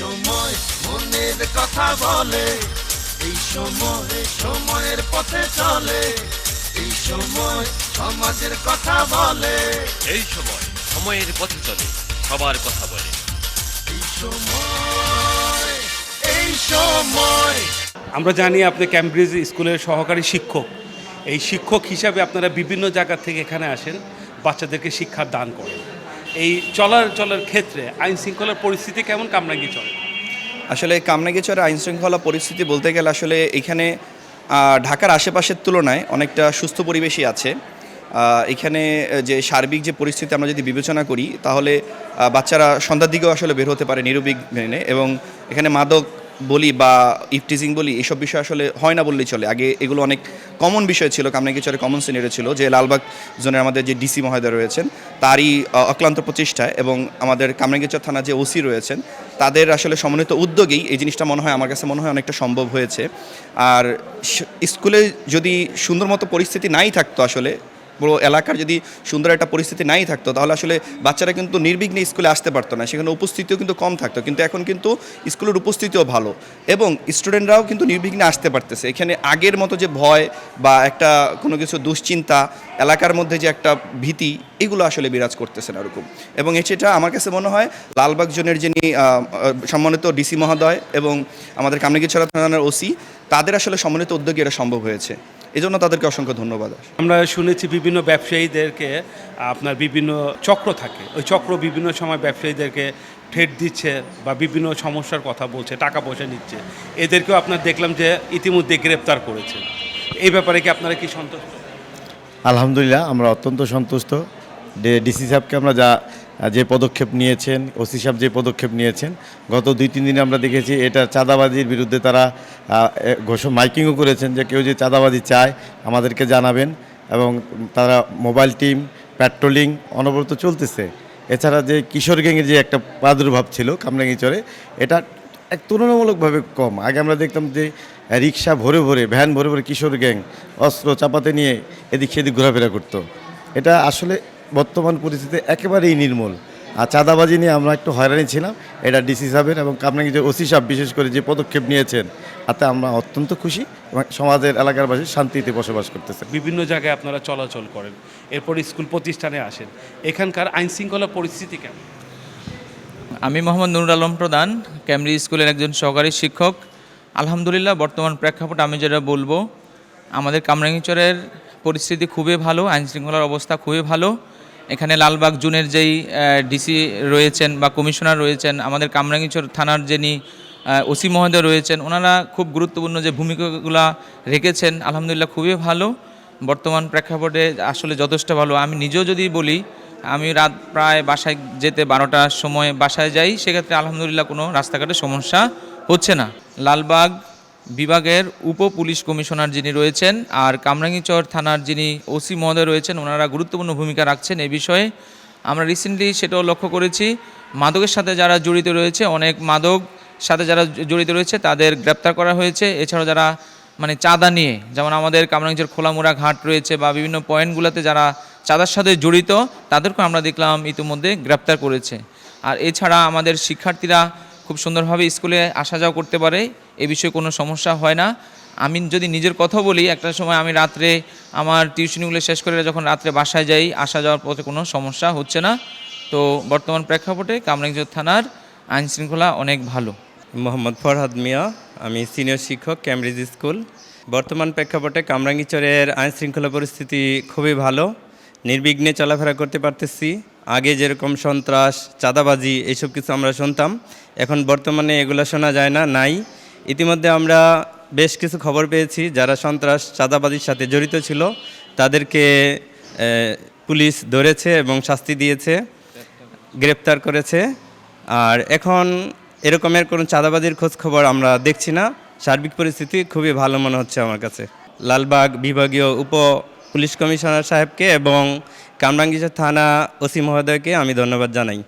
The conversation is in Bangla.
সময় মনের কথা বলে এই সময় সময়ের পথে চলে এই সময় সমাজের কথা বলে। এই সময় সময়ের পথে চলে সবার কথা বলে। এই সময় এই সময়। আমরা জানি আপনি ক্যামব্রিজ স্কুলের সহকারী শিক্ষক। এই শিক্ষক হিসাবে আপনারা বিভিন্ন জায়গা থেকে এখানে আসেন বাচ্চাদেরকে শিক্ষা দান করেন। এই চলার চলার ক্ষেত্রে আইন শৃঙ্খলার পরিস্থিতি কেমন কামরাঙ্গি চলে? আসলে কামনাগিচরে আইন শৃঙ্খলা পরিস্থিতি বলতে গেলে আসলে এখানে ঢাকার আশেপাশের তুলনায় অনেকটা সুস্থ পরিবেশই আছে। এখানে যে সার্বিক যে পরিস্থিতি আমরা যদি বিবেচনা করি, তাহলে বাচ্চারা সন্ধ্যার দিকেও আসলে বের হতে পারে নিরবিঘ্নে। এবং এখানে মাদক বলি বা ইফটিজিং বলি, এসব বিষয় আসলে হয় না বললেই চলে। আগে এগুলো অনেক কমন বিষয় ছিল কামনাগিচরে কমন সিনিয়রে ছিল, যে লালবাগ জোনের আমাদের যে ডিসি মহোদয় রয়েছেন, তারই অক্লান্ত প্রচেষ্টায় এবং আমাদের কামরাঙ্গীচর থানা যে ওসি রয়েছেন, তাদের আসলে সমন্বিত উদ্যোগেই এই জিনিসটা মনে হয়, আমার কাছে মনে হয় অনেকটা সম্ভব হয়েছে। আর স্কুলে যদি সুন্দর মতো পরিস্থিতি নাই থাকতো আসলে পুরো এলাকার যদি সুন্দর একটা পরিস্থিতি নাই থাকতো, তাহলে আসলে বাচ্চারা কিন্তু নির্বিঘ্নে স্কুলে আসতে পারতো না। সেখানে উপস্থিতিও কিন্তু কম থাকতো। কিন্তু এখন কিন্তু স্কুলের উপস্থিতিও ভালো এবং স্টুডেন্টরাও কিন্তু নির্বিঘ্নে আসতে পারতেছে। এখানে আগের মতো যে ভয় বা একটা কোনো কিছু দুশ্চিন্তা, এলাকার মধ্যে যে একটা ভীতি, এগুলো আসলে বিরাজ করতেছে না ওরকম। এবং সেটা আমার কাছে মনে হয় লালবাগ জোনের যিনি সম্মানিত ডিসি মহোদয় এবং আমাদের কামরাঙ্গীছড়া থানার ওসি, তাদের আসলে সম্মানিত উদ্যোগে এটা সম্ভব হয়েছে। এজন্য তাদেরকে অসংখ্য ধন্যবাদ। আমরা শুনেছি বিভিন্ন ব্যবসায়ীদেরকে আপনার বিভিন্ন চক্র থাকে। ওই চক্র বিভিন্ন সময় ব্যবসায়ীদেরকে ঠেট দিচ্ছে বা বিভিন্ন সমস্যার কথা বলছে টাকা পয়সা নিচ্ছে। এদেরকেও আপনার দেখলাম যে ইতিমধ্যে গ্রেপ্তার করেছে। এই ব্যাপারে কি আপনারা কি সন্তুষ্ট? আলহামদুলিল্লাহ আমরা অত্যন্ত সন্তুষ্ট। ডিসি সাহেবকে আমরা যা যে পদক্ষেপ নিয়েছেন, ওসি সাহেব যে পদক্ষেপ নিয়েছেন, গত দুই, তিন দিনে আমরা দেখেছি এটা চাঁদাবাজির বিরুদ্ধে তারা ঘোষণা, মাইকিংও করেছেন যে কেউ যে চাঁদাবাজি চায়, আমাদেরকে জানাবেন এবং তারা মোবাইল টিম প্যাট্রোলিং অনবরত চলতেছে। এছাড়া যে কিশোর গ্যাংয়ের যে একটা প্রাদুর্ভাব ছিল কামরাঙ্গিচরে এটা এক তুলনামূলকভাবে কম। আগে আমরা দেখতাম যে রিক্সা ভরে ভরে, ভ্যান ভরে ভরে কিশোর গ্যাং অস্ত্র চাপাতে নিয়ে এদিক সেদিক ঘোরাফেরা করতো। এটা আসলে বর্তমান পরিস্থিতি একেবারেই নির্মূল। আর চাঁদাবাজি নিয়ে আমরা একটু হয়রানি ছিলাম এটা ডিসি সাহেবের এবং কামরাঙ্গি যে ওসি সাহেব বিশেষ করে যে পদক্ষেপ নিয়েছেন তাতে আমরা অত্যন্ত খুশি এবং সমাজের এলাকার বাসী শান্তিতে বসবাস করতেছে বিভিন্ন জায়গায় আপনারা চলাচল করেন এরপর স্কুল প্রতিষ্ঠানে আসেন। এখানকার আইন শৃঙ্খলা পরিস্থিতি কেমন? আমি মোহাম্মদ নুরুল আলম প্রধান ক্যামরি স্কুলের একজন সহকারী শিক্ষক। আলহামদুলিল্লাহ বর্তমান প্রেক্ষাপট আমি যেটা বলব আমাদের কামরাঙ্গিচরের পরিস্থিতি খুবই ভালো আইন শৃঙ্খলার অবস্থা খুবই ভালো। এখানে লালবাগ জুনের যেই ডিসি রয়েছেন বা কমিশনার রয়েছেন, আমাদের কামরাঙ্গিচর থানার যিনি ওসি মহোদয় রয়েছেন, ওনারা খুব গুরুত্বপূর্ণ যে ভূমিকাগুলো রেখেছেন, আলহামদুলিল্লাহ খুবই ভালো। বর্তমান প্রেক্ষাপটে আসলে যথেষ্ট ভালো। আমি নিজেও যদি বলি, আমি রাত প্রায় বাসায় যেতে বারোটার সময় বাসায় যাই, সেক্ষেত্রে আলহামদুলিল্লাহ কোনো রাস্তাঘাটে সমস্যা হচ্ছে না। লালবাগ বিভাগের উপ পুলিশ কমিশনার যিনি রয়েছেন আর কামরাঙ্গীচর থানার যিনি ওসি মহোদয় রয়েছেন, ওনারা গুরুত্বপূর্ণ ভূমিকা রাখছেন এ বিষয়ে। আমরা রিসেন্টলি সেটাও লক্ষ্য করেছি, মাদকের সাথে যারা জড়িত রয়েছে, অনেক মাদক সাথে যারা জড়িত রয়েছে, তাদের গ্রেপ্তার করা হয়েছে। এছাড়াও যারা মানে চাঁদা নিয়ে, যেমন আমাদের কামরাঙ্গীচর খোলামুড়া ঘাট রয়েছে বা বিভিন্ন পয়েন্টগুলোতে যারা চাঁদার সাথে জড়িত, তাদেরকেও আমরা দেখলাম ইতিমধ্যে গ্রেপ্তার করেছে। আর এছাড়া আমাদের শিক্ষার্থীরা খুব সুন্দরভাবে স্কুলে আসা যাওয়া করতে পারে। এ বিষয়ে কোনো সমস্যা হয় না। আমি যদি নিজের কথা বলি, একটা সময় আমি রাত্রে আমার টিউশনিগুলো শেষ করে যখন রাত্রে বাসায় যাই, আসা যাওয়ার পথে কোনো সমস্যা হচ্ছে না। তো বর্তমান প্রেক্ষাপটে কামরাঙ্গীচর থানার আইন শৃঙ্খলা অনেক ভালো। মোহাম্মদ ফরহাদ মিয়া, আমি সিনিয়র শিক্ষক ক্যামব্রিজ স্কুল বর্তমান প্রেক্ষাপটে কামরাঙ্গীচরের আইন শৃঙ্খলা পরিস্থিতি খুবই ভালো। নির্বিঘ্নে চলাফেরা করতে পারতেছি। আগে যেরকম সন্ত্রাস, চাঁদাবাজি এইসব কিছু আমরা শুনতাম। এখন বর্তমানে এগুলো শোনা যায় না, নাই। ইতিমধ্যে আমরা বেশ কিছু খবর পেয়েছি। যারা সন্ত্রাস, চাঁদাবাজির সাথে জড়িত ছিল, তাদেরকে পুলিশ ধরেছে এবং শাস্তি দিয়েছে, গ্রেপ্তার করেছে। আর এখন এরকমের কোনো চাঁদাবাজির খোঁজ খবর আমরা দেখছি না। সার্বিক পরিস্থিতি খুবই ভালো মনে হচ্ছে আমার কাছে। লালবাগ বিভাগীয় উপ পুলিশ কমিশনার সাহেবকে এবং কামরাঙ্গীচর থানা ওসি মহোদয়কে আমি ধন্যবাদ জানাই।